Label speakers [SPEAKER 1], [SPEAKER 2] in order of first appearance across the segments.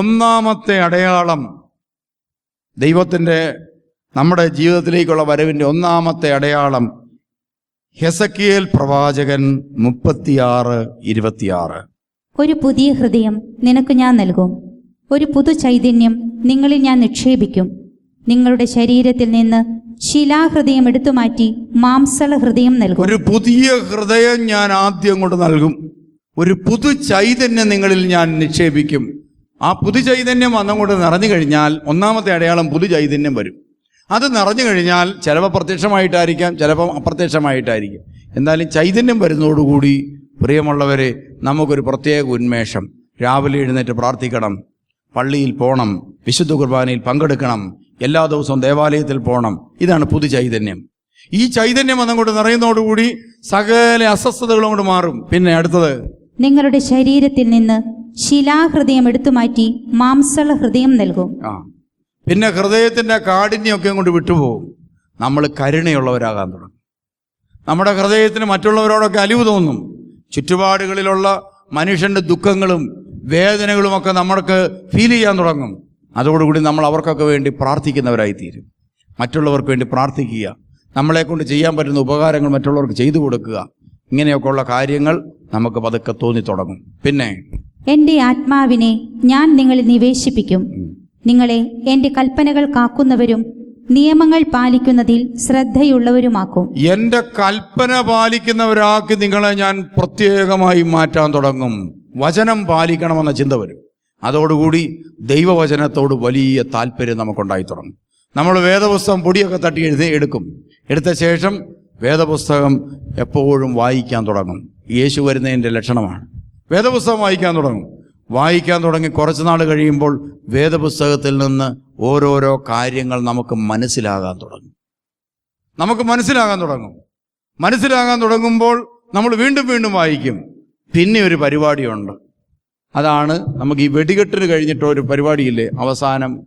[SPEAKER 1] ഒന്നാമത്തെ അടയാളം ദൈവത്തിന്റെ നമ്മുടെ ജീവിതത്തിലേക്കുള്ള വരവിന്റെ ഒന്നാമത്തെ അടയാളം ഹെസക്കിയേൽ പ്രവാചകൻ മുപ്പത്തിയാറ് ഇരുപത്തിയാറ്.
[SPEAKER 2] ഒരു പുതിയ ഹൃദയം നിനക്ക് ഞാൻ നൽകും. ഒരു പുതു ചൈതന്യം നിങ്ങളിൽ ഞാൻ നിക്ഷേപിക്കും. നിങ്ങളുടെ ശരീരത്തിൽ നിന്ന് ശിലാഹൃദയം എടുത്തു മാറ്റി മാംസള ഹൃദയം നൽകും.
[SPEAKER 1] ഒരു പുതിയ ഹൃദയം ഞാൻ ആദ്യം കൊണ്ട് നൽകും. ഒരു പുതു ചൈതന്യം നിങ്ങളിൽ ഞാൻ നിക്ഷേപിക്കും. ആ പുതുചൈതന്യം വന്നുകൊണ്ട് നിറഞ്ഞു കഴിഞ്ഞാൽ ഒന്നാമത്തെ അടയാളം പുതുചൈതന്യം വരും. അത് നിറഞ്ഞു കഴിഞ്ഞാൽ ചിലപ്പോൾ പ്രത്യക്ഷമായിട്ടായിരിക്കാം ചിലപ്പം അപ്രത്യക്ഷമായിട്ടായിരിക്കും. എന്തായാലും ചൈതന്യം വരുന്നതോടുകൂടി പ്രിയമുള്ളവരെ നമുക്കൊരു പ്രത്യേക ഉന്മേഷം. രാവിലെ എഴുന്നേറ്റ് പ്രാർത്ഥിക്കണം പള്ളിയിൽ പോകണം വിശുദ്ധ കുർബാനയിൽ പങ്കെടുക്കണം എല്ലാ ദിവസവും ദേവാലയത്തിൽ പോകണം ഇതാണ് പുതു ചൈതന്യം ഈ ചൈതന്യം കൊണ്ട് നിറയുന്നതോടുകൂടി സകല അസ്വസ്ഥതകളും കൊണ്ട് മാറും. പിന്നെ അടുത്തത്
[SPEAKER 2] നിങ്ങളുടെ ശരീരത്തിൽ നിന്ന് ശിലാഹൃദയം എടുത്തു മാറ്റി മാംസള ഹൃദയം നൽകും.
[SPEAKER 1] ആ. പിന്നെ ഹൃദയത്തിന്റെ കാഠിന്യമൊക്കെ കൊണ്ട് വിട്ടുപോകും. നമ്മൾ കരുണയുള്ളവരാകാൻ തുടങ്ങും. നമ്മുടെ ഹൃദയത്തിന് മറ്റുള്ളവരോടൊക്കെ അലിവ് തോന്നും. ചുറ്റുപാടുകളിലുള്ള മനുഷ്യന്റെ ദുഃഖങ്ങളും വേദനകളുമൊക്കെ നമ്മൾക്ക് ഫീൽ ചെയ്യാൻ തുടങ്ങും. അതോടുകൂടി നമ്മൾ അവർക്കൊക്കെ വേണ്ടി പ്രാർത്ഥിക്കുന്നവരായി തീരും മറ്റുള്ളവർക്ക് വേണ്ടി പ്രാർത്ഥിക്കുക. നമ്മളെ കൊണ്ട് ചെയ്യാൻ പറ്റുന്ന ഉപകാരങ്ങൾ മറ്റുള്ളവർക്ക് ചെയ്തു കൊടുക്കുക. ഇങ്ങനെയൊക്കെയുള്ള കാര്യങ്ങൾ നമുക്ക് പതുക്കെ തോന്നി തുടങ്ങും. പിന്നെ
[SPEAKER 2] എന്റെ ആത്മാവിനെ ഞാൻ നിങ്ങളെ നിവേശിപ്പിക്കും. നിങ്ങളെ എന്റെ കൽപ്പനകൾ കാക്കുന്നവരും നിയമങ്ങൾ പാലിക്കുന്നതിൽ ശ്രദ്ധയുള്ളവരുമാക്കും.
[SPEAKER 1] എന്റെ കൽപ്പന പാലിക്കുന്നവരാക്കി നിങ്ങളെ ഞാൻ പ്രത്യേകമായി മാറ്റാൻ തുടങ്ങും. വചനം പാലിക്കണമെന്ന ചിന്ത വരും. അതോടുകൂടി ദൈവവചനത്തോട് വലിയ താല്പര്യം നമുക്കുണ്ടായി തുടങ്ങും. നമ്മൾ വേദപുസ്തകം പൊടിയൊക്കെ തട്ടി എഴുതി എടുക്കും. എടുത്ത ശേഷം വേദപുസ്തകം എപ്പോഴും വായിക്കാൻ തുടങ്ങും. യേശു വരുന്നതിന്റെ ലക്ഷണമാണ്. വേദപുസ്തകം വായിക്കാൻ തുടങ്ങും. വായിക്കാൻ തുടങ്ങി കുറച്ച് നാൾ കഴിയുമ്പോൾ വേദപുസ്തകത്തിൽ നിന്ന് ഓരോരോ കാര്യങ്ങൾ നമുക്ക് മനസ്സിലാകാൻ തുടങ്ങും. നമുക്ക് മനസ്സിലാകാൻ തുടങ്ങും. മനസ്സിലാകാൻ തുടങ്ങുമ്പോൾ നമ്മൾ വീണ്ടും വീണ്ടും വായിക്കും. പിന്നെ ഒരു പരിപാടിയുണ്ട്. അതാണ് നമുക്ക് ഈ വെടികെട്ടിന് കഴിഞ്ഞിട്ട് ഒരു പരിപാടിയില്ലേ? അവസാനം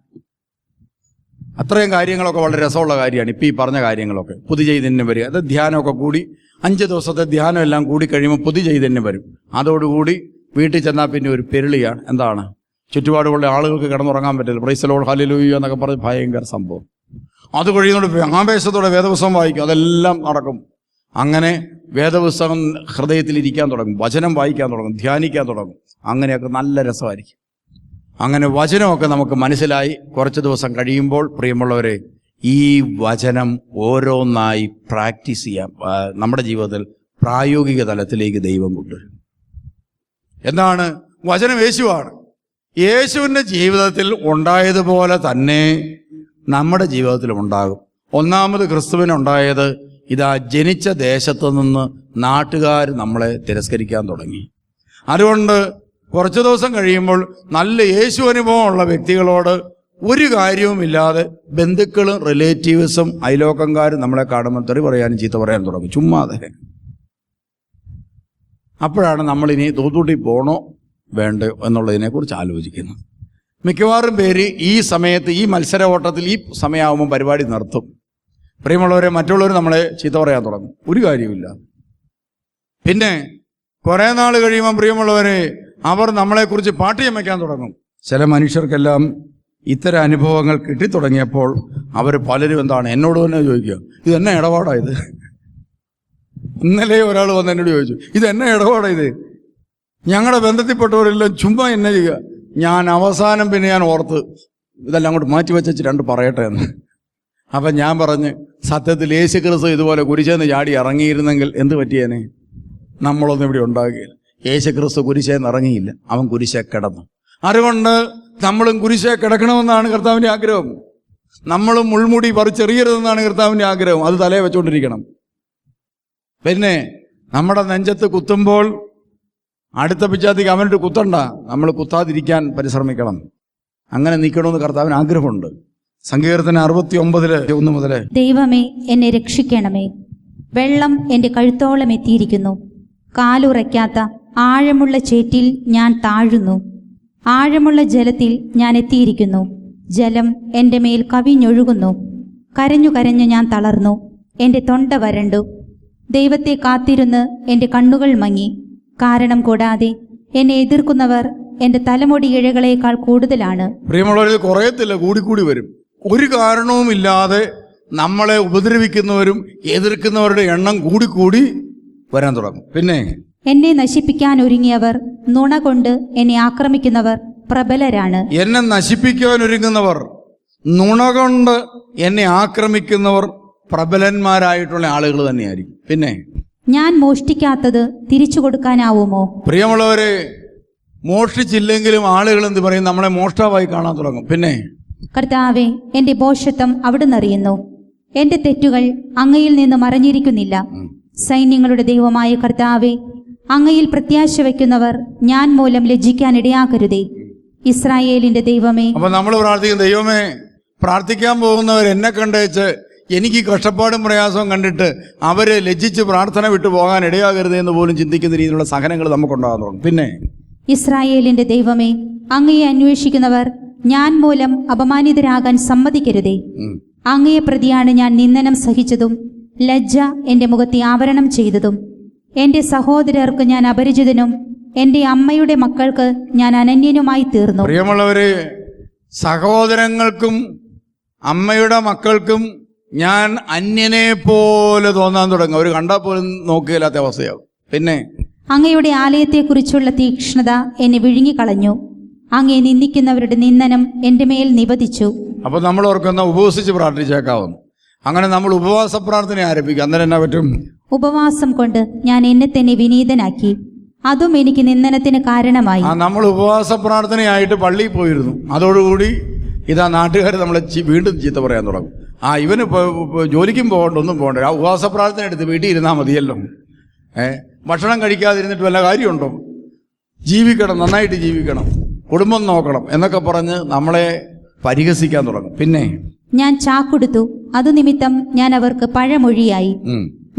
[SPEAKER 1] അത്രയും കാര്യങ്ങളൊക്കെ വളരെ രസമുള്ള കാര്യമാണ്. ഇപ്പം ഈ പറഞ്ഞ കാര്യങ്ങളൊക്കെ. പുതു ചൈതന്യം വരിക. അത് ധ്യാനമൊക്കെ കൂടി അഞ്ച് ദിവസത്തെ ധ്യാനം എല്ലാം കൂടി കഴിയുമ്പോൾ പുതു ചൈതന്യം വരും. അതോടുകൂടി വീട്ടിൽ ചെന്നാൽ പിന്നെ ഒരു പെരുളിയാണ്. എന്താണ്? ചുറ്റുപാടുകളുടെ ആളുകൾക്ക് കിടന്നുറങ്ങാൻ പറ്റില്ല. പ്രൈസലോൾ ഹലിലൂയ്യ എന്നൊക്കെ പറഞ്ഞ് ഭയങ്കര സംഭവം. അത് കഴിയുന്നതുകൊണ്ട് ആവേശത്തോടെ വേദപുസ്തകം വായിക്കും. അതെല്ലാം നടക്കും. അങ്ങനെ വേദപുസ്തകം ഹൃദയത്തിൽ ഇരിക്കാൻ തുടങ്ങും. വചനം വായിക്കാൻ തുടങ്ങും. ധ്യാനിക്കാൻ തുടങ്ങും. അങ്ങനെയൊക്കെ നല്ല രസമായിരിക്കും. അങ്ങനെ വചനമൊക്കെ നമുക്ക് മനസ്സിലായി. കുറച്ച് ദിവസം കഴിയുമ്പോൾ പ്രിയമുള്ളവരെ ഈ വചനം ഓരോന്നായി പ്രാക്ടീസ് ചെയ്യാം. നമ്മുടെ ജീവിതത്തിൽ പ്രായോഗിക തലത്തിലേക്ക് ദൈവം കൊണ്ടുവരും. എന്താണ്? വചനം യേശുവാണ്. യേശുവിന്റെ ജീവിതത്തിൽ ഉണ്ടായതുപോലെ തന്നെ നമ്മുടെ ജീവിതത്തിലും ഉണ്ടാകും. ഒന്നാമത് ക്രിസ്തുവിനുണ്ടായത് ഇതാ ജനിച്ച ദേശത്തു നിന്ന് നാട്ടുകാർ നമ്മളെ തിരസ്കരിക്കാൻ തുടങ്ങി. അതുകൊണ്ട് കുറച്ച് ദിവസം കഴിയുമ്പോൾ നല്ല യേശു അനുഭവമുള്ള വ്യക്തികളോട് ഒരു കാര്യവുമില്ലാതെ ബന്ധുക്കളും റിലേറ്റീവ്സും അയലോക്കംകാരും നമ്മളെ കാണുമ്പോൾ തെറി പറയാനും ചീത്ത പറയാനും തുടങ്ങും. ചുമ്മാതെ. അപ്പോഴാണ് നമ്മളിനി തൂത്തൂട്ടി പോണോ വേണ്ടയോ എന്നുള്ളതിനെക്കുറിച്ച് ആലോചിക്കുന്നത്. മിക്കവാറും പേര് ഈ സമയത്ത് ഈ മത്സര ഓട്ടത്തിൽ ഈ സമയമാകുമ്പോൾ പരിപാടി നിർത്തും. പ്രിയമുള്ളവരെ മറ്റുള്ളവർ നമ്മളെ ചീത്ത പറയാൻ തുടങ്ങും. ഒരു കാര്യമില്ല പിന്നെ കുറേ നാൾ കഴിയുമ്പോൾ പ്രിയമുള്ളവരെ അവർ നമ്മളെക്കുറിച്ച് പാട്ടിയം വയ്ക്കാൻ തുടങ്ങും. ചില മനുഷ്യർക്കെല്ലാം ഇത്തരം അനുഭവങ്ങൾ കിട്ടിത്തുടങ്ങിയപ്പോൾ അവർ പലരും എന്താണ് എന്നോട് തന്നെ ചോദിക്കുക ഇത് എന്നെ ഇടപാടാ ഇത്? ഇന്നലെ ഒരാൾ വന്ന് എന്നോട് ചോദിച്ചു ഇത് എന്നെ ഇടപാടാ ഇത്? ഞങ്ങളുടെ ബന്ധത്തിൽപ്പെട്ടവരെല്ലാം ചുമ്മാ എന്നെ ചെയ്യുക. ഞാൻ അവസാനം പിന്നെ ഞാൻ ഓർത്ത് ഇതെല്ലാം അങ്ങോട്ട് മാറ്റി വെച്ചു രണ്ട് പറയട്ടെ എന്ന്. അപ്പം ഞാൻ പറഞ്ഞ് സത്യത്തിൽ യേശു ക്രിസ്തു ഇതുപോലെ കുരിശെന്ന് ചാടി ഇറങ്ങിയിരുന്നെങ്കിൽ എന്ത് പറ്റിയേനെ? നമ്മളൊന്നും ഇവിടെ ഉണ്ടാകുകയില്ല. യേശു കുരിശേ നിറങ്ങിയില്ല. അവൻ കുരിശെ കിടന്നു. അതുകൊണ്ട് നമ്മളും കുരിശെ കിടക്കണമെന്നാണ് കർത്താവിന്റെ ആഗ്രഹം. നമ്മളും മുൾമുടി പറിച്ചെറിയരുതെന്നാണ് കർത്താവിന്റെ ആഗ്രഹം. അത് തലയെ വെച്ചുകൊണ്ടിരിക്കണം പിന്നെ നമ്മുടെ നെഞ്ചത്ത് കുത്തുമ്പോൾ അടുത്ത പിച്ചാത്തിക്ക് അവനിട്ട് കുത്തണ്ട. നമ്മൾ കുത്താതിരിക്കാൻ പരിശ്രമിക്കണം. അങ്ങനെ നിൽക്കണമെന്ന് കർത്താവിന് ആഗ്രഹമുണ്ട്. സങ്കീർത്തന അറുപത്തി ഒമ്പതിൽ ഒന്ന് മുതൽ.
[SPEAKER 2] ദൈവമേ എന്നെ രക്ഷിക്കണമേ. വെള്ളം എന്റെ കഴുത്തോളം എത്തിയിരിക്കുന്നു. കാലുറയ്ക്കാത്ത ആഴമുള്ള ചേറ്റിൽ ഞാൻ താഴുന്നു. ആഴമുള്ള ജലത്തിൽ ഞാൻ എത്തിയിരിക്കുന്നു. ജലം എന്റെ മേൽ കവിഞ്ഞൊഴുകുന്നു. കരഞ്ഞു കരഞ്ഞു ഞാൻ തളർന്നു. എന്റെ തൊണ്ട വരണ്ടു. ദൈവത്തെ കാത്തിരുന്ന് എന്റെ കണ്ണുകൾ മങ്ങി. കാരണം കൂടാതെ എന്നെ എതിർക്കുന്നവർ എന്റെ തലമുടി ഇഴകളേക്കാൾ കൂടുതലാണ്.
[SPEAKER 1] പ്രിയമുള്ളവരിൽ കുറയത്തില്ല കൂടിക്കൂടി വരും. ഒരു കാരണവുമില്ലാതെ നമ്മളെ ഉപദ്രവിക്കുന്നവരും എതിർക്കുന്നവരുടെ എണ്ണം കൂടിക്കൂടി വരാൻ തുടങ്ങും. പിന്നെ
[SPEAKER 2] എന്നെ നശിപ്പിക്കാൻ ഒരുങ്ങിയവർ നുണ കൊണ്ട് എന്നെ ആക്രമിക്കുന്നവർ പ്രബലരാണ്.
[SPEAKER 1] എന്നെ നശിപ്പിക്കാൻ ഒരുങ്ങുന്നവർ നുണ കൊണ്ട് എന്നെ ആക്രമിക്കുന്നവർ പ്രബലന്മാരായിട്ടുള്ള ആളുകൾ തന്നെയായിരിക്കും. പിന്നെ?
[SPEAKER 2] ഞാൻ മോഷ്ടിക്കാത്തത് തിരിച്ചു കൊടുക്കാനാവുമോ?
[SPEAKER 1] പ്രിയമുള്ളവരെ മോഷ്ടിച്ചില്ലെങ്കിലും ആളുകൾ എന്ത് പറയും? നമ്മളെ മോഷ്ടാവായി കാണാൻ തുടങ്ങും. പിന്നെ?
[SPEAKER 2] കർത്താവെ എന്റെ ബോഷത്വം അവിടുന്ന് അറിയുന്നു. എന്റെ തെറ്റുകൾ അങ്ങയിൽ നിന്ന് മറഞ്ഞിരിക്കുന്നില്ല. സൈന്യങ്ങളുടെ ദൈവമായ കർത്താവെ അങ്ങയിൽ പ്രത്യാശ വയ്ക്കുന്നവർ ഞാൻ മൂലം ലജ്ജിക്കാൻ ഇടയാക്കരുതേ ഇസ്രായേലിന്റെ ദൈവമേ.
[SPEAKER 1] അപ്പൊ നമ്മൾ പ്രാർത്ഥിക്കുന്ന ദൈവമേ പ്രാർത്ഥിക്കാൻ പോകുന്നവർ എന്നെ കണ്ടേച്ച് എനിക്ക് കഷ്ടപ്പാടും പ്രയാസവും കണ്ടിട്ട് അവരെ ലജ്ജിച്ച് പ്രാർത്ഥന വിട്ടു പോകാൻ ഇടയാകരുത് എന്ന് പോലും ചിന്തിക്കുന്ന രീതിയിലുള്ള സഹനങ്ങൾ നമുക്കുണ്ടാകാൻ പിന്നെ
[SPEAKER 2] ഇസ്രായേലിന്റെ ദൈവമേ അങ്ങയെ അന്വേഷിക്കുന്നവർ ഞാൻ മൂലം അപമാനിതരാകാൻ സമ്മതിക്കരുതേ. അങ്ങയെ പ്രതിയാണ് ഞാൻ നിന്ദനം സഹിച്ചതും ലജ്ജ എന്റെ മുഖത്തെ ആവരണം ചെയ്തതും. എന്റെ സഹോദരർക്ക് ഞാൻ അപരിചിതനും എന്റെ അമ്മയുടെ മക്കൾക്ക് ഞാൻ അനന്യനുമായി തീർന്നു.
[SPEAKER 1] പ്രിയമുള്ളവരെ സഹോദരങ്ങൾക്കും അമ്മയുടെ മക്കൾക്കും ഞാൻ അന്യനെ പോലെ തോന്നാൻ തുടങ്ങും. അവർ കണ്ടാൽ പോലും നോക്കുകയില്ലാത്ത അവസ്ഥയാവും. പിന്നെ?
[SPEAKER 2] അങ്ങയുടെ ആലയത്തെക്കുറിച്ചുള്ള തീക്ഷ്ണത എന്നെ വിഴുങ്ങിക്കളഞ്ഞു. അങ്ങയെ നിന്ദിക്കുന്നവരുടെ നിന്ദനം എന്റെ മേൽ നിവദിച്ചു
[SPEAKER 1] അപ്പൊ നമ്മൾ ഓർക്കുന്ന ഉപവസിച്ച് പ്രാർത്ഥിച്ചേക്കാവുന്നു. അങ്ങനെ നമ്മൾ ഉപവാസ പ്രാർത്ഥന ആരംഭിക്കും. അന്നേരം എന്നാ പറ്റും?
[SPEAKER 2] ഉപവാസം കൊണ്ട് ഞാൻ എന്നെ തന്നെ വിനീതനാക്കി. അതും എനിക്ക് നിന്ദനത്തിന് കാരണമായി.
[SPEAKER 1] നമ്മൾ ഉപവാസ പ്രാർത്ഥനയായിട്ട് പള്ളിയിൽ പോയിരുന്നു. അതോടുകൂടി ഇതാ നാട്ടുകാർ നമ്മളെ വീണ്ടും ചീത്ത പറയാൻ തുടങ്ങും. ആ ഇവന് ജോലിക്കും പോകണ്ട ഒന്നും പോകണ്ട. ആ ഉപവാസ പ്രാർത്ഥന എടുത്ത് വീട്ടിൽ ഇരുന്നാൽ മതിയല്ലോ. ഏ ഭക്ഷണം കഴിക്കാതിരുന്നിട്ട് വല്ല കാര്യമുണ്ടോ? ജീവിക്കണം നന്നായിട്ട് ജീവിക്കണം കുടുംബം നോക്കണം എന്നൊക്കെ പറഞ്ഞ് നമ്മളെ പരിഹസിക്കാൻ തുടങ്ങും. പിന്നെ?
[SPEAKER 2] ഞാൻ ചാക്കൊടുത്തു. അതു നിമിത്തം ഞാൻ അവർക്ക് പഴമൊഴിയായി.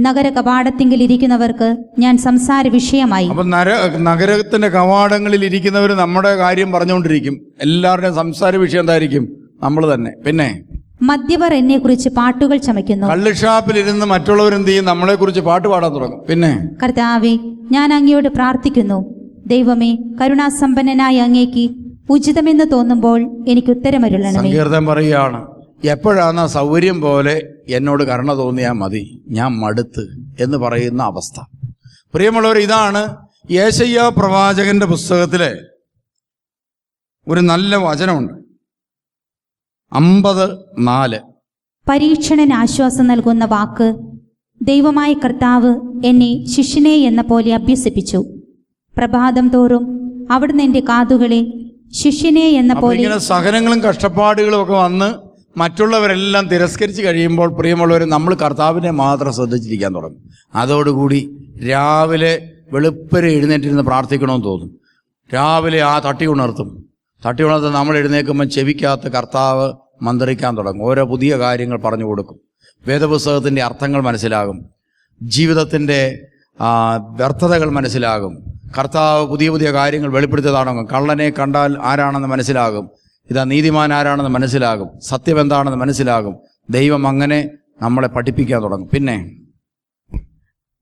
[SPEAKER 2] നഗര കവാടത്തിങ്കിൽ ഇരിക്കുന്നവർക്ക് ഞാൻ സംസാര വിഷയമായി.
[SPEAKER 1] അപ്പൊ നര നഗരത്തിന്റെ കവാടങ്ങളിൽ ഇരിക്കുന്നവർ നമ്മുടെ കാര്യം പറഞ്ഞുകൊണ്ടിരിക്കും. എല്ലാവരുടെയും സംസാര വിഷയം എന്തായിരിക്കും? നമ്മൾ തന്നെ. പിന്നെ?
[SPEAKER 2] മദ്യവർ എന്നെ കുറിച്ച് പാട്ടുകൾ ചമയ്ക്കുന്നു.
[SPEAKER 1] കള്ളുഷാപ്പിലിരുന്ന് മറ്റുള്ളവരെന്ത് ചെയ്യും? നമ്മളെ കുറിച്ച് പാട്ട് പാടാൻ തുടങ്ങും. പിന്നെ?
[SPEAKER 2] കർത്താവെ ഞാൻ അങ്ങയോട് പ്രാർത്ഥിക്കുന്നു. ദൈവമേ കരുണാസമ്പന്നനായ അങ്ങേക്ക് ഉചിതമെന്ന് തോന്നുമ്പോൾ എനിക്ക് ഉത്തരമരുളണമേ.
[SPEAKER 1] സങ്കീർത്തം പറയുകയാണ്. എപ്പോഴാണ് സൗകര്യം പോലെ എന്നോട് കരുണ തോന്നിയാൽ മതി. ഞാൻ മടുത്ത് എന്ന് പറയുന്ന അവസ്ഥ. പ്രിയമുള്ളവർ ഇതാണ് യേശയ്യ പ്രവാചകന്റെ പുസ്തകത്തിലെ ഒരു നല്ല വചനമുണ്ട്. അമ്പത് നാല്.
[SPEAKER 2] പരീക്ഷണന് ആശ്വാസം നൽകുന്ന വാക്ക് ദൈവമായ കർത്താവ് എന്നെ ശിഷ്യനെ എന്ന പോലെ അഭ്യസിപ്പിച്ചു. പ്രഭാതം തോറും അവിടുന്ന് എന്റെ കാതുകളെ ശിഷ്യനെ എന്ന പോലെ
[SPEAKER 1] സഹനങ്ങളും കഷ്ടപ്പാടുകളും ഒക്കെ വന്ന് മറ്റുള്ളവരെല്ലാം തിരസ്കരിച്ച് കഴിയുമ്പോൾ പ്രിയമുള്ളവർ നമ്മൾ കർത്താവിനെ മാത്രം ശ്രദ്ധിച്ചിരിക്കാൻ തുടങ്ങും. അതോടുകൂടി രാവിലെ വെളുപ്പരെ എഴുന്നേറ്റിരുന്ന് പ്രാർത്ഥിക്കണമെന്ന് തോന്നും. രാവിലെ ആ തട്ടി ഉണർത്തും. തട്ടി ഉണർത്ത് നമ്മൾ എഴുന്നേൽക്കുമ്പോൾ ചെവിക്കകത്ത് കർത്താവ് മന്ത്രിക്കാൻ തുടങ്ങും. ഓരോ പുതിയ കാര്യങ്ങൾ പറഞ്ഞു കൊടുക്കും. വേദപുസ്തകത്തിന്റെ അർത്ഥങ്ങൾ മനസ്സിലാകും. ജീവിതത്തിന്റെ വ്യർത്ഥതകൾ മനസ്സിലാകും. കർത്താവ് പുതിയ പുതിയ കാര്യങ്ങൾ വെളിപ്പെടുത്തിയതാണെങ്കിൽ കള്ളനെ കണ്ടാൽ ആരാണെന്ന് മനസ്സിലാകും. ഇതാ നീതിമാൻ ആരാണെന്ന് മനസ്സിലാകും. സത്യം എന്താണെന്ന് മനസ്സിലാകും. ദൈവം അങ്ങനെ നമ്മളെ പഠിപ്പിക്കാൻ തുടങ്ങും. പിന്നെ?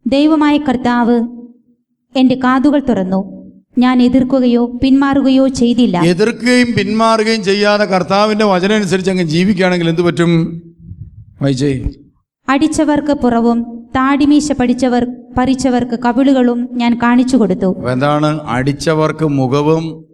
[SPEAKER 2] ദൈവമായ കർത്താവ് എന്റെ കാതുകൾ തുറന്നു. ഞാൻ എതിർക്കുകയോ പിന്മാറുകയോ ചെയ്തില്ല.
[SPEAKER 1] എതിർക്കുകയും പിന്മാറുകയും ചെയ്യാതെ കർത്താവിന്റെ വചനം അനുസരിച്ച് അങ്ങ് ജീവിക്കുകയാണെങ്കിൽ എന്ത് പറ്റും? വൈജയ്
[SPEAKER 2] അടിച്ചവർക്ക് പുറവും താടിമീശ പഠിച്ചവർ പറിച്ചവർക്ക് കവിളുകളും ഞാൻ കാണിച്ചു കൊടുത്തു.
[SPEAKER 1] എന്താണ്? അടിച്ചവർക്ക് മുഖവും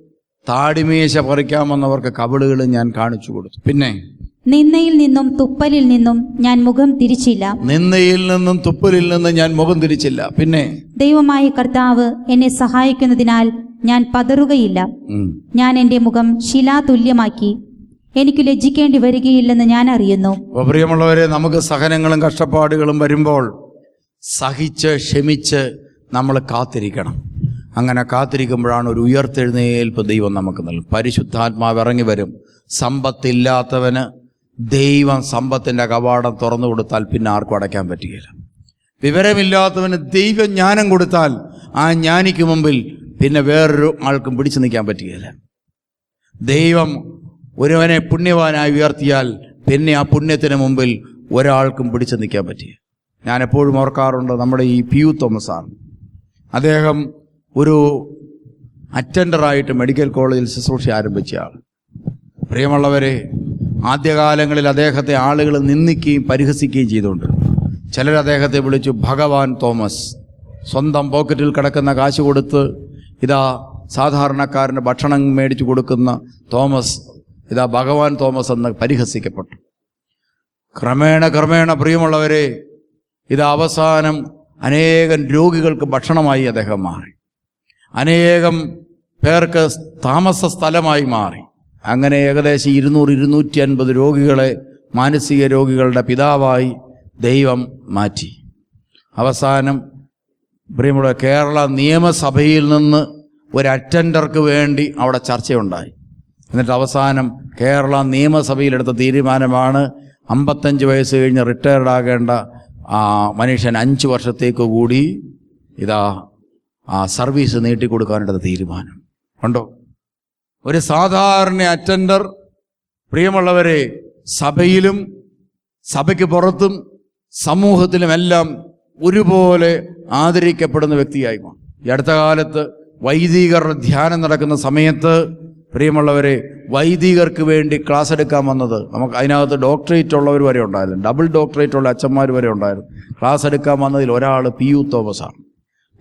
[SPEAKER 1] താടിമീശ പറിക്കാൻ വന്നവർക്ക് കവിളുകളും ഞാൻ കാണിച്ചു കൊടുത്തു. പിന്നെ?
[SPEAKER 2] നിന്നയിൽ നിന്നും തുപ്പലിൽ നിന്നും ഞാൻ മുഖം തിരിച്ചില്ല.
[SPEAKER 1] നിന്നയിൽ നിന്നും തുപ്പലിൽ നിന്നും ഞാൻ മുഖം തിരിച്ചില്ല. പിന്നെ?
[SPEAKER 2] ദൈവമായ കർത്താവ് എന്നെ സഹായിക്കുന്നതിനാൽ ഞാൻ പതറുകയില്ല. ഞാൻ എന്റെ മുഖം ശിലാതുല്യമാക്കി. എനിക്ക് ലജ്ജിക്കേണ്ടി വരികയില്ലെന്ന് ഞാൻ അറിയുന്നു.
[SPEAKER 1] പ്രിയമുള്ളവരെ നമുക്ക് സഹനങ്ങളും കഷ്ടപ്പാടുകളും വരുമ്പോൾ സഹിച്ച് ക്ഷമിച്ച് നമ്മൾ കാത്തിരിക്കണം. അങ്ങനെ കാത്തിരിക്കുമ്പോഴാണ് ഒരു ഉയർത്തെഴുന്നേൽപ്പ് ദൈവം നമുക്ക് നൽകും പരിശുദ്ധാത്മാവ് ഇറങ്ങി വരും. സമ്പത്തില്ലാത്തവന് ദൈവം സമ്പത്തിന്റെ കവാടം തുറന്നു കൊടുത്താൽ പിന്നെ ആർക്കും അടയ്ക്കാൻ പറ്റുകയില്ല. വിവരമില്ലാത്തവന് ദൈവം ജ്ഞാനം കൊടുത്താൽ ആ ജ്ഞാനിക്ക് മുമ്പിൽ പിന്നെ വേറൊരു ആൾക്കും പിടിച്ചു നിൽക്കാൻ പറ്റുകയില്ല. ദൈവം ഒരുവനെ പുണ്യവാനായി ഉയർത്തിയാൽ പിന്നെ ആ പുണ്യത്തിന് മുമ്പിൽ ഒരാൾക്കും പിടിച്ചു നിൽക്കാൻ പറ്റിയ ഞാൻ എപ്പോഴും ഓർക്കാറുണ്ട് നമ്മുടെ ഈ പി യു തോമസ് ആണ് അദ്ദേഹം ഒരു അറ്റൻഡറായിട്ട് മെഡിക്കൽ കോളേജിൽ ശുശ്രൂഷ ആരംഭിച്ച ആൾ. പ്രിയമുള്ളവരെ ആദ്യകാലങ്ങളിൽ അദ്ദേഹത്തെ ആളുകൾ നിന്ദിക്കുകയും പരിഹസിക്കുകയും ചെയ്തുകൊണ്ട് ചിലർ അദ്ദേഹത്തെ വിളിച്ചു ഭഗവാൻ തോമസ്. സ്വന്തം പോക്കറ്റിൽ കിടക്കുന്ന കാശ് കൊടുത്ത് ഇതാ സാധാരണക്കാരന് ഭക്ഷണം മേടിച്ചു കൊടുക്കുന്ന തോമസ് ഇതാ ഭഗവാൻ തോമസ് എന്ന് പരിഹസിക്കപ്പെട്ടു. ക്രമേണ ക്രമേണ പ്രിയമുള്ളവരെ ഇത് അവസാനം അനേകം രോഗികൾക്ക് ഭക്ഷണമായി അദ്ദേഹം മാറി. അനേകം പേർക്ക് താമസ സ്ഥലമായി മാറി. അങ്ങനെ ഏകദേശം ഇരുന്നൂറ് ഇരുന്നൂറ്റി അൻപത് രോഗികളെ മാനസിക രോഗികളുടെ പിതാവായി ദൈവം മാറ്റി. അവസാനം പ്രിയമുള്ള കേരള നിയമസഭയിൽ നിന്ന് ഒരു അറ്റൻഡർക്ക് വേണ്ടി അവിടെ ചർച്ചയുണ്ടായി. എന്നിട്ട് അവസാനം കേരള നിയമസഭയിലെടുത്ത തീരുമാനമാണ് അമ്പത്തഞ്ച് വയസ്സ് കഴിഞ്ഞ് റിട്ടയർഡ് ആകേണ്ട മനുഷ്യൻ അഞ്ച് വർഷത്തേക്ക് കൂടി ഇതാ ആ സർവീസ് നീട്ടിക്കൊടുക്കാനുള്ള തീരുമാനം. ഉണ്ടോ? ഒരു സാധാരണ അറ്റൻഡർ പ്രിയമുള്ളവരെ സഭയിലും സഭയ്ക്ക് പുറത്തും സമൂഹത്തിലുമെല്ലാം ഒരുപോലെ ആദരിക്കപ്പെടുന്ന വ്യക്തിയായി ഈ അടുത്ത കാലത്ത് വൈദികരുടെ ധ്യാനം നടക്കുന്ന സമയത്ത് പ്രിയമുള്ളവരെ വൈദികർക്ക് വേണ്ടി ക്ലാസ് എടുക്കാൻ വന്നത് നമുക്ക് അതിനകത്ത് ഡോക്ടറേറ്റ് ഉള്ളവർ വരെ ഉണ്ടായിരുന്നു. ഡബിൾ ഡോക്ടറേറ്റ് ഉള്ള അച്ഛന്മാർ വരെ ഉണ്ടായിരുന്നു. ക്ലാസ് എടുക്കാൻ വന്നതിൽ ഒരാൾ പി യു തോമസാണ്.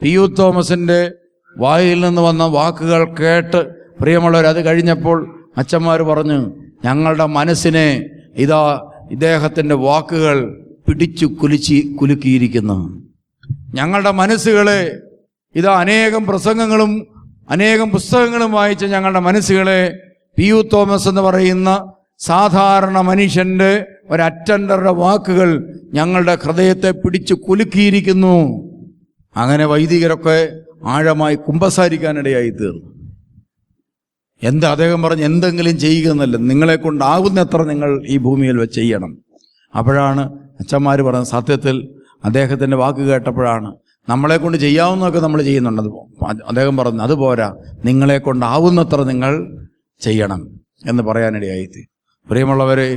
[SPEAKER 1] പി യു തോമസിന്റെ വായിൽ നിന്ന് വന്ന വാക്കുകൾ കേട്ട് പ്രിയമുള്ളവർ അത് കഴിഞ്ഞപ്പോൾ അച്ഛന്മാർ പറഞ്ഞു ഞങ്ങളുടെ മനസ്സിനെ ഇതാ ഇദ്ദേഹത്തിന്റെ വാക്കുകൾ പിടിച്ചു കുലിച്ചി കുലുക്കിയിരിക്കുന്നു. ഞങ്ങളുടെ മനസ്സുകളെ ഇതാ അനേകം പ്രസംഗങ്ങളും അനേകം പുസ്തകങ്ങളും വായിച്ച ഞങ്ങളുടെ മനസ്സുകളെ പി യു തോമസ് എന്ന് പറയുന്ന സാധാരണ മനുഷ്യന്റെ ഒരു അറ്റൻഡറുടെ വാക്കുകൾ ഞങ്ങളുടെ ഹൃദയത്തെ പിടിച്ചു കുലുക്കിയിരിക്കുന്നു. അങ്ങനെ വൈദികരൊക്കെ ആഴമായി കുമ്പസാരിക്കാനിടയായി തീർന്നു എന്ത് അദ്ദേഹം പറഞ്ഞ് എന്തെങ്കിലും ചെയ്യുക എന്നല്ല നിങ്ങളെ കൊണ്ടാകുന്നത്ര നിങ്ങൾ ഈ ഭൂമിയിൽ വെച്ച് ചെയ്യണം. അപ്പോഴാണ് അച്ഛന്മാർ പറഞ്ഞ സത്യത്തിൽ അദ്ദേഹത്തിന്റെ വാക്ക് കേട്ടപ്പോഴാണ് നമ്മളെ കൊണ്ട് ചെയ്യാവുന്നതൊക്കെ നമ്മൾ ചെയ്യുന്നുണ്ട്. അത് അദ്ദേഹം പറഞ്ഞു അതുപോരാ നിങ്ങളെ കൊണ്ടാവുന്നത്ര നിങ്ങൾ ചെയ്യണം എന്ന് പറയാനിടയായി പ്രിയമുള്ളവരെ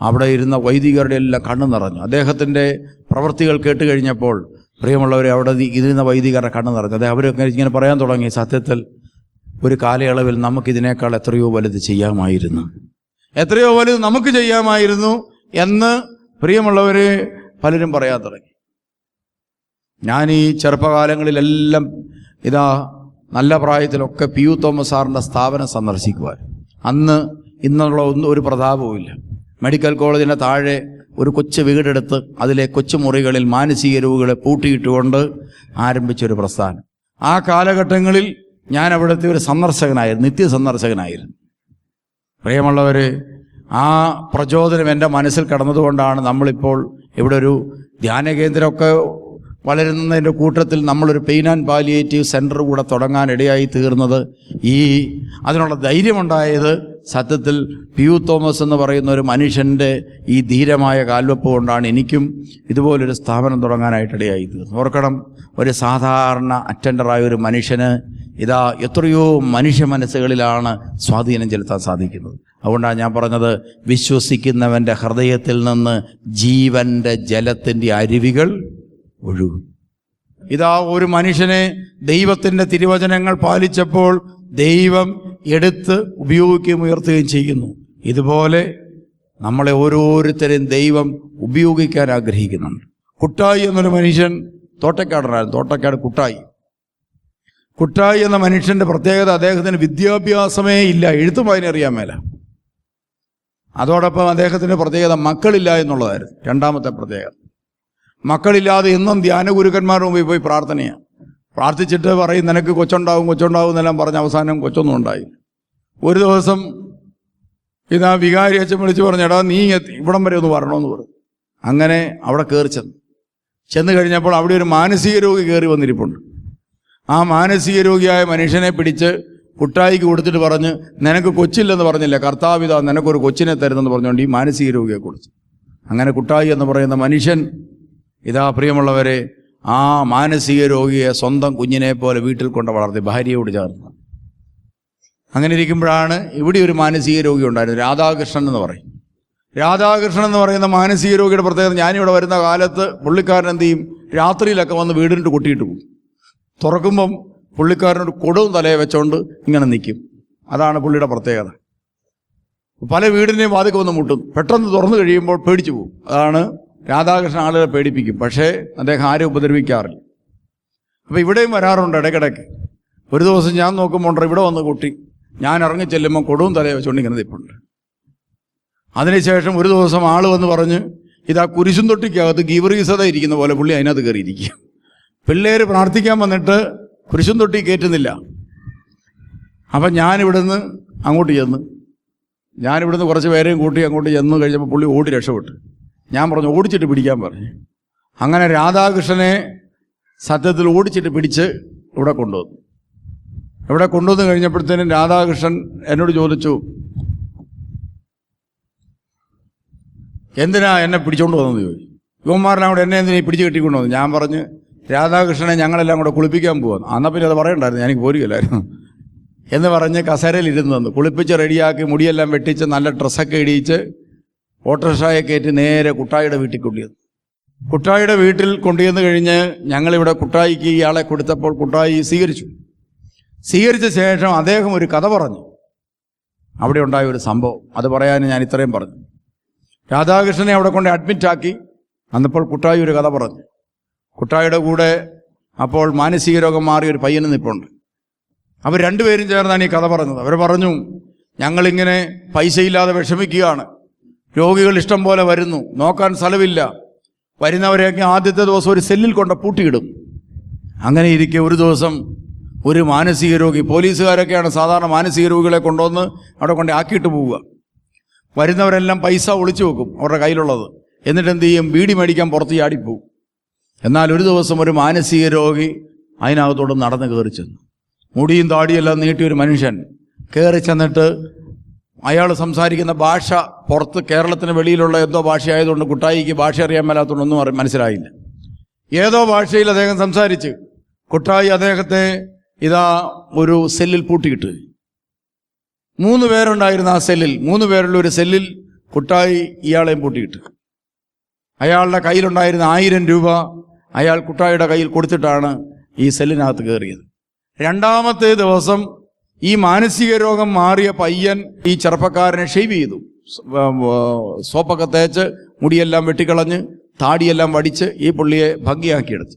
[SPEAKER 1] അവിടെ ഇരുന്ന വൈദികരുടെ എല്ലാം കണ്ണു നിറഞ്ഞു. അദ്ദേഹത്തിന്റെ പ്രവൃത്തികൾ കേട്ട് കഴിഞ്ഞപ്പോൾ പ്രിയമുള്ളവരെ അവിടെ ഇരുന്ന വൈദികരുടെ കണ്ണു നിറഞ്ഞു അതെ ഇങ്ങനെ പറയാൻ തുടങ്ങി. സത്യത്തിൽ ഒരു കാലയളവിൽ നമുക്കിതിനേക്കാൾ എത്രയോ വലുത് ചെയ്യാമായിരുന്നു. എത്രയോ വലുത് നമുക്ക് ചെയ്യാമായിരുന്നു എന്ന് പ്രിയമുള്ളവരെ പലരും പറയാൻ തുടങ്ങി. ഞാൻ ഈ ചെറുപ്പകാലങ്ങളിലെല്ലാം ഇതാ നല്ല പ്രായത്തിലൊക്കെ പി യു തോമസ് സാറിന്റെ സ്ഥാപനം സന്ദർശിക്കുവാൻ. അന്ന് ഇന്നുള്ള ഒന്നും ഒരു പ്രതാപവുമില്ല. മെഡിക്കൽ കോളേജിന്റെ താഴെ ഒരു കൊച്ചു വീടെടുത്ത് അതിലെ കൊച്ചു മുറികളിൽ മാനസിക രോഗികളെ പൂട്ടിയിട്ടുകൊണ്ട് ആരംഭിച്ചൊരു പ്രസ്ഥാനം. ആ കാലഘട്ടങ്ങളിൽ ഞാൻ അവിടുത്തെ ഒരു സന്ദർശകനായിരുന്നു നിത്യ സന്ദർശകനായിരുന്നു പ്രിയമുള്ളവർ ആ പ്രചോദനം എന്റെ മനസ്സിൽ കടന്നതുകൊണ്ടാണ് നമ്മളിപ്പോൾ ഇവിടെ ഒരു ധ്യാന കേന്ദ്രമൊക്കെ വളരുന്നതിന്റെ കൂട്ടത്തിൽ നമ്മളൊരു പെയിൻ ആൻഡ് പാലിയേറ്റീവ് സെന്റർ കൂടെ തുടങ്ങാൻ ഇടയായി തീർന്നത് ഈ അതിനുള്ള ധൈര്യമുണ്ടായത് സത്യത്തിൽ പി യു തോമസ് എന്ന് പറയുന്ന ഒരു മനുഷ്യന്റെ ഈ ധീരമായ കാൽവെപ്പ് കൊണ്ടാണ് എനിക്കും ഇതുപോലൊരു സ്ഥാപനം തുടങ്ങാനായിട്ട് ഇടയായി തീർന്നത്. ഓർക്കണം ഒരു സാധാരണ അറ്റൻഡറായ ഒരു മനുഷ്യന് ഇതാ എത്രയോ മനുഷ്യ മനസ്സുകളിലാണ് സ്വാധീനം ചെലുത്താൻ സാധിക്കുന്നത്. അതുകൊണ്ടാണ് ഞാൻ പറഞ്ഞത് വിശ്വസിക്കുന്നവന്റെ ഹൃദയത്തിൽ നിന്ന് ജീവന്റെ ജലത്തിന്റെ അരുവികൾ ഒഴുകും. ഇതാ ഒരു മനുഷ്യനെ ദൈവത്തിന്റെ തിരുവചനങ്ങൾ പാലിച്ചപ്പോൾ ദൈവം എടുത്ത് ഉപയോഗിക്കുകയും ഉയർത്തുകയും ചെയ്യുന്നു. ഇതുപോലെ നമ്മളെ ഓരോരുത്തരെയും ദൈവം ഉപയോഗിക്കാൻ ആഗ്രഹിക്കുന്നുണ്ട്. കുട്ടായി എന്നൊരു മനുഷ്യൻ തോട്ടക്കാടനായിരുന്നു തോട്ടക്കാട് കുട്ടായി. കുട്ടായി എന്ന മനുഷ്യന്റെ പ്രത്യേകത അദ്ദേഹത്തിന് വിദ്യാഭ്യാസമേ ഇല്ല. എഴുത്തും വായനറിയാൻ മേല. അതോടൊപ്പം അദ്ദേഹത്തിന്റെ പ്രത്യേകത മക്കളില്ല എന്നുള്ളതായിരുന്നു. രണ്ടാമത്തെ പ്രത്യേകത. മക്കളില്ലാതെ എന്നും ധ്യാന ഗുരുക്കന്മാരുടെ മുമ്പിൽ പോയി പ്രാർത്ഥനയാണ്. പ്രാർത്ഥിച്ചിട്ട് പറയും നിനക്ക് കൊച്ചുണ്ടാവും കൊച്ചുണ്ടാവും എന്നെല്ലാം പറഞ്ഞ് അവസാനം കൊച്ചൊന്നും ഉണ്ടായി. ഒരു ദിവസം ഇതാ വികാരി അച്ഛൻ വിളിച്ച് പറഞ്ഞു എടാ നീ ഇവിടം വരെ ഒന്ന് വരണമെന്ന് പറഞ്ഞു. അങ്ങനെ അവിടെ കയറി ചെന്നു. ചെന്ന് കഴിഞ്ഞപ്പോൾ അവിടെ ഒരു മാനസിക രോഗി കയറി വന്നിരിപ്പുണ്ട്. ആ മാനസിക രോഗിയായ മനുഷ്യനെ പിടിച്ച് കുട്ടായിക്ക് കൊടുത്തിട്ട് പറഞ്ഞ് നിനക്ക് കൊച്ചില്ലെന്ന് പറഞ്ഞില്ല കർത്താവിത നിനക്കൊരു കൊച്ചിനെ തരുന്നെന്ന് പറഞ്ഞുകൊണ്ട് ഈ മാനസിക രോഗിയെ കൊടുത്തു. അങ്ങനെ കുട്ടായി എന്ന് പറയുന്ന മനുഷ്യൻ ഇതാ പ്രിയമുള്ളവരെ ആ മാനസിക രോഗിയെ സ്വന്തം കുഞ്ഞിനെ പോലെ വീട്ടിൽ കൊണ്ട് വളർത്തി ഭാര്യയോട് ചേർന്ന്. അങ്ങനെ ഇരിക്കുമ്പോഴാണ് ഇവിടെ ഒരു മാനസിക രോഗി ഉണ്ടായിരുന്നു രാധാകൃഷ്ണൻ എന്ന് പറയും. രാധാകൃഷ്ണൻ എന്ന് പറയുന്ന മാനസിക രോഗിയുടെ പ്രത്യേകത ഞാനിവിടെ വരുന്ന കാലത്ത് പുള്ളിക്കാരൻ എന്ത് ചെയ്യും? രാത്രിയിലൊക്കെ വന്ന് വീടിന്റെ കൊട്ടിയിട്ട് പോകും. തുറക്കുമ്പം പുള്ളിക്കാരനൊരു കൊടവും തലയെ വെച്ചോണ്ട് ഇങ്ങനെ നിൽക്കും അതാണ് പുള്ളിയുടെ പ്രത്യേകത. പല വീടിനെയും വാതിക്ക് വന്ന് മുട്ടും. പെട്ടെന്ന് തുറന്നു കഴിയുമ്പോൾ പേടിച്ചു പോകും. അതാണ് രാധാകൃഷ്ണൻ ആളുകളെ പേടിപ്പിക്കും. പക്ഷേ അദ്ദേഹം ആരും ഉപദ്രവിക്കാറില്ല. അപ്പോൾ ഇവിടെയും വരാറുണ്ട് ഇടയ്ക്കിടയ്ക്ക്. ഒരു ദിവസം ഞാൻ നോക്കുമ്പോൾ ഇവിടെ വന്ന് കൂട്ടി. ഞാൻ ഇറങ്ങി ചെല്ലുമ്പോൾ കൊടുവും തലയെ വെച്ചുകൊണ്ട് ഇങ്ങനെ നിൽപ്പുണ്ട് അതിനുശേഷം ഒരു ദിവസം ആൾ വന്ന് പറഞ്ഞ് ഇതാ കുരിശും തൊട്ടിക്കകത്ത് ഗീവറീസത ഇരിക്കുന്ന പോലെ പുള്ളി അതിനകത്ത് കയറിയിരിക്കുക. പിള്ളേർ പ്രാർത്ഥിക്കാൻ വന്നിട്ട് കുരിശും തൊട്ടി കയറ്റുന്നില്ല. അപ്പം ഞാനിവിടുന്ന് അങ്ങോട്ട് ചെന്ന് ഞാനിവിടുന്ന് കുറച്ച് പേരെയും കൂട്ടി അങ്ങോട്ട് ചെന്ന് കഴിഞ്ഞപ്പോൾ പുള്ളി ഓടി രക്ഷപ്പെട്ടു. ഞാൻ പറഞ്ഞു ഓടിച്ചിട്ട് പിടിക്കാൻ പറഞ്ഞു. അങ്ങനെ രാധാകൃഷ്ണനെ സത്യത്തിൽ ഓടിച്ചിട്ട് പിടിച്ച് ഇവിടെ കൊണ്ടുവന്നു. ഇവിടെ കൊണ്ടുവന്ന് കഴിഞ്ഞപ്പോഴത്തേനും രാധാകൃഷ്ണൻ എന്നോട് ചോദിച്ചു എന്തിനാ എന്നെ പിടിച്ചുകൊണ്ട് വന്നത്? ചോദിച്ചു. യുവന്മാരെല്ലാം കൂടെ എന്നെ എന്തിനാ പിടിച്ച് കെട്ടിക്കൊണ്ട് വന്നു ഞാൻ പറഞ്ഞ് രാധാകൃഷ്ണനെ ഞങ്ങളെല്ലാം കൂടെ കുളിപ്പിക്കാൻ പോകുന്നു അന്നാ പിന്നെ അത് പറയണ്ടായിരുന്നു എനിക്ക് പോരുകയില്ലായിരുന്നു. എന്ന് പറഞ്ഞ് കസേരയിൽ ഇരുന്ന് തന്നു കുളിപ്പിച്ച് റെഡിയാക്കി മുടിയെല്ലാം വെട്ടിച്ച് നല്ല ഡ്രസ്സൊക്കെ ഇടിയിച്ച് ഓട്ടോറിക്ഷയെ കയറ്റി നേരെ കുട്ടായിയുടെ വീട്ടിൽ കൊണ്ടുവന്നു. കുട്ടായിയുടെ വീട്ടിൽ കൊണ്ടുവന്ന് കഴിഞ്ഞ് ഞങ്ങളിവിടെ കുട്ടായിക്ക് ഇയാളെ കൊടുത്തപ്പോൾ കുട്ടായി സ്വീകരിച്ചു. സ്വീകരിച്ച ശേഷം അദ്ദേഹം ഒരു കഥ പറഞ്ഞു. അവിടെ ഉണ്ടായ ഒരു സംഭവം. അത് പറയാൻ ഞാൻ ഇത്രയും പറഞ്ഞു. രാധാകൃഷ്ണനെ അവിടെ കൊണ്ട് അഡ്മിറ്റാക്കി അന്നപ്പോൾ കുട്ടായി ഒരു കഥ പറഞ്ഞു. കുട്ടായിയുടെ കൂടെ അപ്പോൾ മാനസിക രോഗം മാറിയ ഒരു പയ്യന് നിപ്പുണ്ട്. അവർ രണ്ടുപേരും ചേർന്നാണ് ഈ കഥ പറഞ്ഞത്. അവർ പറഞ്ഞു ഞങ്ങളിങ്ങനെ പൈസയില്ലാതെ വിഷമിക്കുകയാണ്. രോഗികൾ ഇഷ്ടം പോലെ വരുന്നു. നോക്കാൻ സ്ഥലമില്ല. വരുന്നവരെയൊക്കെ ആദ്യത്തെ ദിവസം ഒരു സെല്ലിൽ കൊണ്ട് പൂട്ടിയിടും. അങ്ങനെ ഇരിക്കെ ഒരു ദിവസം ഒരു മാനസിക രോഗി പോലീസുകാരൊക്കെയാണ് സാധാരണ മാനസിക രോഗികളെ കൊണ്ടുവന്ന് അവിടെ കൊണ്ട് ആക്കിയിട്ട് പോവുക. വരുന്നവരെല്ലാം പൈസ ഒളിച്ചു വെക്കും അവരുടെ കയ്യിലുള്ളത്. എന്നിട്ട് എന്ത് ചെയ്യും? ബീഡി മേടിക്കാൻ പുറത്ത് ചാടിപ്പോവും. എന്നാൽ ഒരു ദിവസം ഒരു മാനസിക രോഗി അതിനകത്തോട് നടന്ന് കയറി ചെന്നു. മുടിയും താടിയെല്ലാം നീട്ടിയ ഒരു മനുഷ്യൻ കയറി ചെന്നിട്ട് അയാൾ സംസാരിക്കുന്ന ഭാഷ പുറത്ത് കേരളത്തിന് വെളിയിലുള്ള എന്തോ ഭാഷയായതുകൊണ്ട് കുട്ടായിക്ക് ഭാഷ അറിയാൻ മേലാത്തതുകൊണ്ടൊന്നും അറി മനസ്സിലായില്ല. ഏതോ ഭാഷയിൽ അദ്ദേഹം സംസാരിച്ച് കുട്ടായി അദ്ദേഹത്തെ ഇതാ ഒരു സെല്ലിൽ പൂട്ടിയിട്ട്. മൂന്ന് പേരുണ്ടായിരുന്ന ആ സെല്ലിൽ മൂന്ന് പേരുള്ള ഒരു സെല്ലിൽ കുട്ടായി ഇയാളെയും പൂട്ടിയിട്ട്. അയാളുടെ കയ്യിലുണ്ടായിരുന്ന ആയിരം രൂപ അയാൾ കുട്ടായിയുടെ കയ്യിൽ കൊടുത്തിട്ടാണ് ഈ സെല്ലിനകത്ത് കയറിയത്. രണ്ടാമത്തെ ദിവസം ഈ മാനസിക രോഗം മാറിയ പയ്യൻ ഈ ചെറുപ്പക്കാരനെ ഷെയ്വ് ചെയ്തു. സോപ്പൊക്കെ തേച്ച് മുടിയെല്ലാം വെട്ടിക്കളഞ്ഞ് താടിയെല്ലാം വടിച്ച് ഈ പുള്ളിയെ ഭംഗിയാക്കിയെടുത്തു.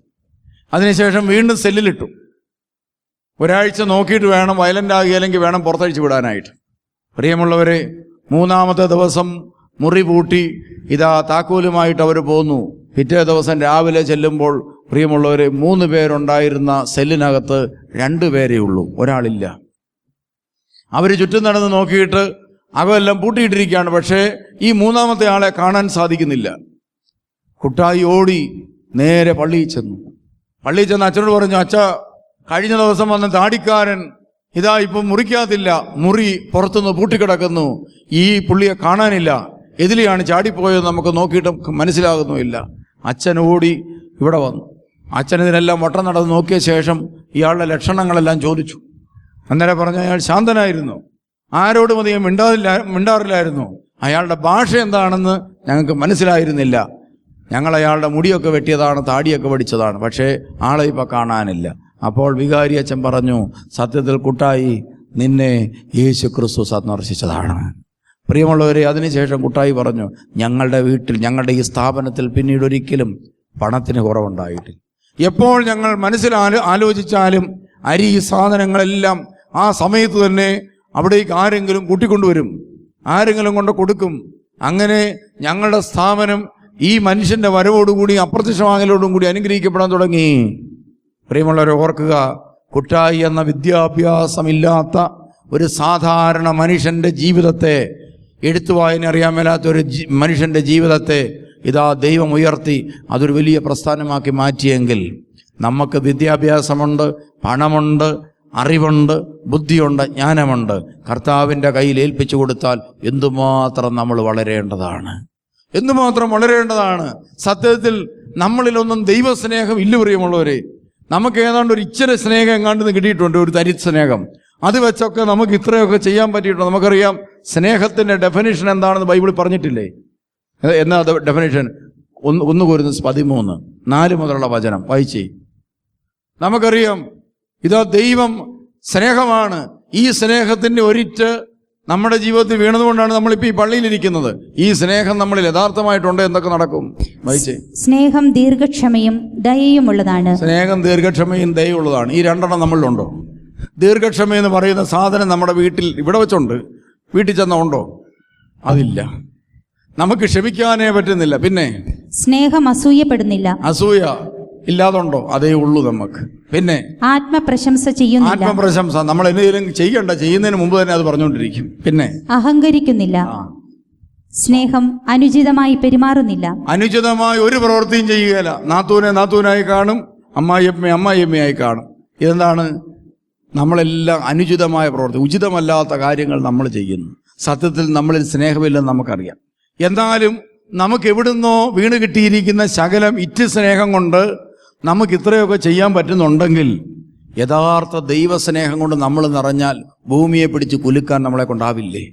[SPEAKER 1] അതിനുശേഷം വീണ്ടും സെല്ലിലിട്ടു. ഒരാഴ്ച നോക്കിയിട്ട് വേണം വയലന്റ് ആകുകയല്ലെങ്കിൽ വേണം പുറത്തഴിച്ചു വിടാനായിട്ട്. പ്രിയമുള്ളവരെ മൂന്നാമത്തെ ദിവസം മുറി പൂട്ടി ഇതാ താക്കോലുമായിട്ട് അവർ പോന്നു. പിറ്റേ ദിവസം രാവിലെ ചെല്ലുമ്പോൾ പ്രിയമുള്ളവരെ മൂന്ന് പേരുണ്ടായിരുന്ന സെല്ലിനകത്ത് രണ്ട് പേരേ ഉള്ളൂ. ഒരാളില്ല. അവർ ചുറ്റും നടന്ന് നോക്കിയിട്ട് അകമെല്ലാം പൂട്ടിയിട്ടിരിക്കുകയാണ്. പക്ഷേ ഈ മൂന്നാമത്തെ ആളെ കാണാൻ സാധിക്കുന്നില്ല. കുട്ടായി ഓടി നേരെ പള്ളിയിൽ ചെന്നു. പള്ളിയിൽ ചെന്ന് അച്ഛനോട് പറഞ്ഞു അച്ഛ കഴിഞ്ഞ ദിവസം വന്ന താടിക്കാരൻ ഇതാ ഇപ്പം മുറിക്കാത്തില്ല. മുറി പുറത്തുനിന്ന് പൂട്ടിക്കിടക്കുന്നു. ഈ പുള്ളിയെ കാണാനില്ല. എതിലെയാണ് ചാടിപ്പോയത് നമുക്ക് നോക്കിയിട്ട് മനസ്സിലാകുന്നുമില്ല. അച്ഛൻ ഓടി ഇവിടെ വന്നു. അച്ഛൻ ഇതിനെല്ലാം വട്ടം നടന്ന് നോക്കിയ ശേഷം ഇയാളുടെ ലക്ഷണങ്ങളെല്ലാം ചോദിച്ചു. അന്നേരം പറഞ്ഞ അയാൾ ശാന്തനായിരുന്നു. ആരോടും അധികം മിണ്ടാതില്ല മിണ്ടാറില്ലായിരുന്നു. അയാളുടെ ഭാഷ എന്താണെന്ന് ഞങ്ങൾക്ക് മനസ്സിലായിരുന്നില്ല. ഞങ്ങൾ അയാളുടെ മുടിയൊക്കെ വെട്ടിയതാണ് താടിയൊക്കെ വടിച്ചതാണ്. പക്ഷേ ആളെ ഇപ്പം കാണാനില്ല. അപ്പോൾ വികാരി അച്ഛൻ പറഞ്ഞു സത്യത്തിൽ കുട്ടായി നിന്നെ യേശു ക്രിസ്തു സന്ദർശിച്ചതാണ്. പ്രിയമുള്ളവരെ അതിനുശേഷം കുട്ടായി പറഞ്ഞു ഞങ്ങളുടെ വീട്ടിൽ ഞങ്ങളുടെ ഈ സ്ഥാപനത്തിൽ പിന്നീട് ഒരിക്കലും പണത്തിന് കുറവുണ്ടായിട്ടില്ല. എപ്പോൾ ഞങ്ങൾ മനസ്സിൽ ആലോ- ആലോചിച്ചാലും അരി സാധനങ്ങളെല്ലാം ആ സമയത്ത് തന്നെ അവിടേക്ക് ആരെങ്കിലും കൂട്ടിക്കൊണ്ടുവരും. ആരെങ്കിലും കൊണ്ട് കൊടുക്കും. അങ്ങനെ ഞങ്ങളുടെ സ്ഥാപനം ഈ മനുഷ്യന്റെ വരവോടുകൂടി അപ്രത്യക്ഷമാകലോടും കൂടി അനുഗ്രഹിക്കപ്പെടാൻ തുടങ്ങി. പ്രിയമുള്ളവരെ ഓർക്കുക കുട്ടായി എന്ന വിദ്യാഭ്യാസമില്ലാത്ത ഒരു സാധാരണ മനുഷ്യന്റെ ജീവിതത്തെ എഴുത്തു വായന അറിയാൻ മേലാത്ത ഒരു മനുഷ്യന്റെ ജീവിതത്തെ ഇതാ ദൈവം ഉയർത്തി അതൊരു വലിയ പ്രസ്ഥാനമാക്കി മാറ്റിയെങ്കിൽ നമുക്ക് വിദ്യാഭ്യാസമുണ്ട് പണമുണ്ട് അറിവുണ്ട് ബുദ്ധിയുണ്ട് ജ്ഞാനമുണ്ട്. കർത്താവിന്റെ കയ്യിൽ ഏൽപ്പിച്ചു കൊടുത്താൽ എന്തുമാത്രം നമ്മൾ വളരേണ്ടതാണ്? എന്തുമാത്രം വളരേണ്ടതാണ്? സത്യത്തിൽ നമ്മളിലൊന്നും ദൈവസ്നേഹം ഇല്ല പ്രിയമുള്ളവരെ. നമുക്ക് ഏതാണ്ട് ഒരു ഇച്ചിരി സ്നേഹം എങ്ങാണ്ട് കിട്ടിയിട്ടുണ്ട് ഒരു തരി സ്നേഹം. അത് വെച്ചൊക്കെ നമുക്ക് ഇത്രയൊക്കെ ചെയ്യാൻ പറ്റിയിട്ടുണ്ട്. നമുക്കറിയാം സ്നേഹത്തിന്റെ ഡെഫിനേഷൻ എന്താണെന്ന് ബൈബിൾ പറഞ്ഞിട്ടില്ലേ? എന്നാ ഡെഫിനേഷൻ ഒന്ന് ഒന്ന് കോരുന്ന പതിമൂന്ന് നാല് മുതലുള്ള വചനം. വായിച്ചേ. നമുക്കറിയാം ഇതാ ദൈവം സ്നേഹമാണ്. ഈ സ്നേഹത്തിന്റെ ഒരിറ്റ് നമ്മുടെ ജീവിതത്തിൽ വീണതുകൊണ്ടാണ് നമ്മളിപ്പോൾ ഈ പള്ളിയിലിരിക്കുന്നത് ഈ സ്നേഹം നമ്മളിൽ യഥാർത്ഥമായിട്ടുണ്ട് എന്തൊക്കെ നടക്കും.
[SPEAKER 2] സ്നേഹം ദീർഘക്ഷമയും ദയയും ഉള്ളതാണ്.
[SPEAKER 1] സ്നേഹം ദീർഘക്ഷമയും ദയുള്ളതാണ് ഈ രണ്ടെണ്ണം നമ്മളിലുണ്ടോ? ദീർഘക്ഷമ എന്ന് പറയുന്ന സാധനം നമ്മുടെ വീട്ടിൽ ഇവിടെ വെച്ചുണ്ട് വീട്ടിൽ ചെന്ന ഉണ്ടോ അതില്ല. നമുക്ക് ക്ഷമിക്കാനേ പറ്റുന്നില്ല. പിന്നെ?
[SPEAKER 2] സ്നേഹം അസൂയപ്പെടുന്നില്ല.
[SPEAKER 1] അസൂയ ഇല്ലാതുണ്ടോ? അതേ ഉള്ളൂ നമുക്ക്. പിന്നെ
[SPEAKER 2] ആത്മപ്രശംസ ചെയ്യുന്നില്ല.
[SPEAKER 1] ആത്മപ്രശംസ നമ്മൾ എന്തെങ്കിലും ചെയ്യണ്ട ചെയ്യുന്നതിന് മുമ്പ് തന്നെ അത് പറഞ്ഞുകൊണ്ടിരിക്കും. പിന്നെ
[SPEAKER 2] അഹങ്കരിക്കുന്നില്ല. സ്നേഹം അനുചിതമായി പെരുമാറുന്നില്ല.
[SPEAKER 1] അനുചിതമായി ഒരു പ്രവൃത്തിയും ചെയ്യുകയില്ല. നാത്തൂനെ നാത്തൂനായി കാണും അമ്മായിയമ്മ അമ്മായിയമ്മയായി കാണും. ഇതെന്താണ്? നമ്മളെല്ലാം അനുചിതമായ പ്രവൃത്തി ഉചിതമല്ലാത്ത കാര്യങ്ങൾ നമ്മൾ ചെയ്യുന്നു. സത്യത്തിൽ നമ്മളിൽ സ്നേഹമില്ലെന്ന് നമുക്കറിയാം. എന്നാലും നമുക്ക് എവിടുന്നോ വീണ് കിട്ടിയിരിക്കുന്ന ശകലം ഇറ്റ് സ്നേഹം കൊണ്ട് നമുക്ക് ഇത്രയൊക്കെ ചെയ്യാൻ പറ്റുന്നുണ്ടെങ്കിൽ യഥാർത്ഥ ദൈവസ്നേഹം കൊണ്ട് നമ്മൾ നിറഞ്ഞാൽ ഭൂമിയെ പിടിച്ച് കുലുക്കാൻ നമ്മളെ കൊണ്ടാവില്ലേ?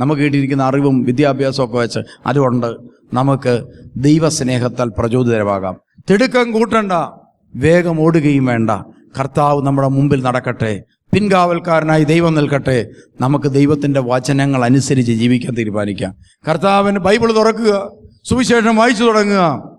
[SPEAKER 1] നമുക്ക് കിട്ടിയിരിക്കുന്ന അറിവും വിദ്യാഭ്യാസവും ഒക്കെ വെച്ച് അതുകൊണ്ട് നമുക്ക് ദൈവസ്നേഹത്താൽ പ്രചോദിതരമാകാം തിടുക്കം കൂട്ടണ്ട. വേഗം ഓടുകയും വേണ്ട. കർത്താവ് നമ്മുടെ മുമ്പിൽ നടക്കട്ടെ. പിൻകാവൽക്കാരനായി ദൈവം നിൽക്കട്ടെ. നമുക്ക് ദൈവത്തിന്റെ വചനങ്ങൾ അനുസരിച്ച് ജീവിക്കാൻ തീരുമാനിക്കാം. കർത്താവിന് ബൈബിൾ തുറക്കുക. സുവിശേഷം വായിച്ചു തുടങ്ങുക.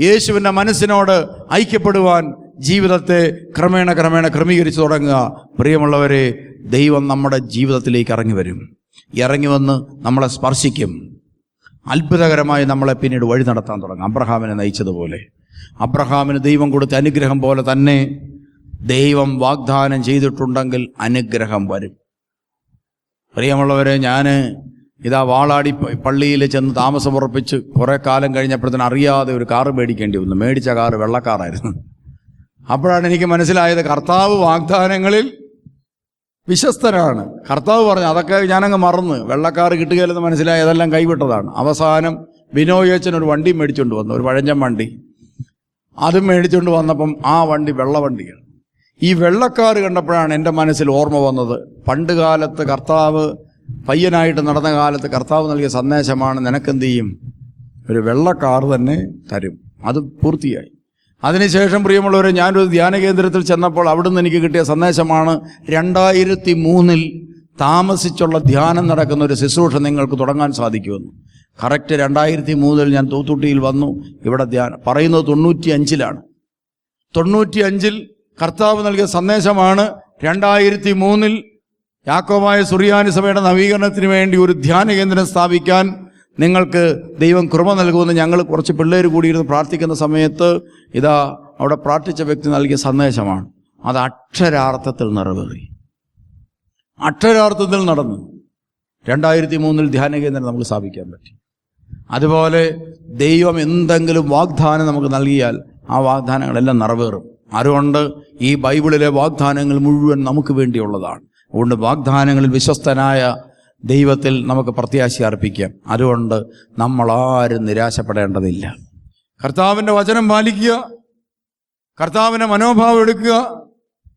[SPEAKER 1] യേശുവിന്റെ മനസ്സിനോട് ഐക്യപ്പെടുവാൻ ജീവിതത്തെ ക്രമേണ ക്രമേണ ക്രമീകരിച്ചു തുടങ്ങുക. പ്രിയമുള്ളവരെ ദൈവം നമ്മുടെ ജീവിതത്തിലേക്ക് ഇറങ്ങി വരും. ഇറങ്ങി വന്ന് നമ്മളെ സ്പർശിക്കും. അത്ഭുതകരമായി നമ്മളെ പിന്നീട് വഴി നടത്താൻ തുടങ്ങും. അബ്രഹാമിനെ നയിച്ചതുപോലെ. അബ്രഹാമിന് ദൈവം കൊടുത്ത അനുഗ്രഹം പോലെ തന്നെ ദൈവം വാഗ്ദാനം ചെയ്തിട്ടുണ്ടെങ്കിൽ അനുഗ്രഹം വരും. പ്രിയമുള്ളവരെ ഞാൻ ഇതാ വാളാടി പള്ളിയിൽ ചെന്ന് താമസമുറപ്പിച്ച് കുറേ കാലം കഴിഞ്ഞപ്പോഴത്തേന് അറിയാതെ ഒരു കാറ് മേടിക്കേണ്ടി വന്നു. മേടിച്ച കാറ് വെള്ളക്കാറായിരുന്നു അപ്പോഴാണ് എനിക്ക് മനസ്സിലായത് കർത്താവ് വാഗ്ദാനങ്ങളിൽ വിശ്വസ്തനാണ്. കർത്താവ് പറഞ്ഞു അതൊക്കെ ഞാനങ്ങ് മറന്ന് വെള്ളക്കാർ കിട്ടുകയില്ലെന്ന് മനസ്സിലായി അതെല്ലാം കൈവിട്ടതാണ്. അവസാനം വിനോയച്ചൻ ഒരു വണ്ടി മേടിച്ചുകൊണ്ട് വന്നു ഒരു പഴഞ്ചൻ വണ്ടി. അത് മേടിച്ചുകൊണ്ട് വന്നപ്പം ആ വണ്ടി വെള്ളവണ്ടിയാണ് ഈ വെള്ളക്കാർ കണ്ടപ്പോഴാണ് എന്റെ മനസ്സിൽ ഓർമ്മ വന്നത്. പണ്ട് കാലത്ത് കർത്താവ് പയ്യനായിട്ട് നടന്ന കാലത്ത് കർത്താവ് നൽകിയ സന്ദേശമാണ് നിനക്കെന്ത് ചെയ്യും? ഒരു വെള്ളക്കാർ തന്നെ തരും. അത് പൂർത്തിയായി. അതിനുശേഷം പ്രിയമുള്ളവരെ ഞാനൊരു ധ്യാന കേന്ദ്രത്തിൽ ചെന്നപ്പോൾ അവിടുന്ന് എനിക്ക് കിട്ടിയ സന്ദേശമാണ് രണ്ടായിരത്തി മൂന്നിൽ താമസിച്ചുള്ള ധ്യാനം നടക്കുന്ന ഒരു ശുശ്രൂഷ നിങ്ങൾക്ക് തുടങ്ങാൻ സാധിക്കുമെന്ന്. കറക്റ്റ് രണ്ടായിരത്തി മൂന്നിൽ ഞാൻ തൂത്തുട്ടിയിൽ വന്നു. ഇവിടെ ധ്യാനം പറയുന്നത് തൊണ്ണൂറ്റി അഞ്ചിലാണ് തൊണ്ണൂറ്റി അഞ്ചിൽ കർത്താവ് നൽകിയ സന്ദേശമാണ് രണ്ടായിരത്തി മൂന്നിൽ യാക്കോബായ സുറിയാനി സഭയുടെ നവീകരണത്തിന് വേണ്ടി ഒരു ധ്യാന കേന്ദ്രം സ്ഥാപിക്കാൻ നിങ്ങൾക്ക് ദൈവം കൃപ നൽകുമെന്ന് ഞങ്ങൾ കുറച്ച് പിള്ളേർ കൂടിയിരുന്ന് പ്രാർത്ഥിക്കുന്ന സമയത്ത് ഇതാ അവിടെ പ്രാർത്ഥിച്ച വ്യക്തി നൽകിയ സന്ദേശമാണ്. അത് അക്ഷരാർത്ഥത്തിൽ നിറവേറി. അക്ഷരാർത്ഥത്തിൽ നടന്നു. രണ്ടായിരത്തി മൂന്നിൽ ധ്യാന കേന്ദ്രം നമുക്ക് സ്ഥാപിക്കാൻ പറ്റി. അതുപോലെ ദൈവം എന്തെങ്കിലും വാഗ്ദാനം നമുക്ക് നൽകിയാൽ ആ വാഗ്ദാനങ്ങളെല്ലാം നിറവേറും. അതുകൊണ്ട് ഈ ബൈബിളിലെ വാഗ്ദാനങ്ങൾ മുഴുവൻ നമുക്ക് വേണ്ടിയുള്ളതാണ്. അതുകൊണ്ട് വാഗ്ദാനങ്ങളിൽ വിശ്വസ്തനായ ദൈവത്തിൽ നമുക്ക് പ്രത്യാശ അർപ്പിക്കാം. അതുകൊണ്ട് നമ്മളാരും നിരാശപ്പെടേണ്ടതില്ല. കർത്താവിന്റെ വചനം പാലിക്കുക. കർത്താവിന്റെ മനോഭാവം എടുക്കുക.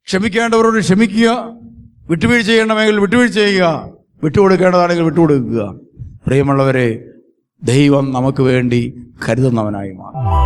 [SPEAKER 1] ക്ഷമിക്കേണ്ടവരോട് ക്ഷമിക്കുക. വിട്ടുവീഴ്ച ചെയ്യണമെങ്കിൽ വിട്ടുവീഴ്ച ചെയ്യുക. വിട്ടുകൊടുക്കേണ്ടതാണെങ്കിൽ വിട്ടുകൊടുക്കുക. പ്രിയമുള്ളവരെ ദൈവം നമുക്ക് വേണ്ടി കരുതുന്നവനായി മാറും.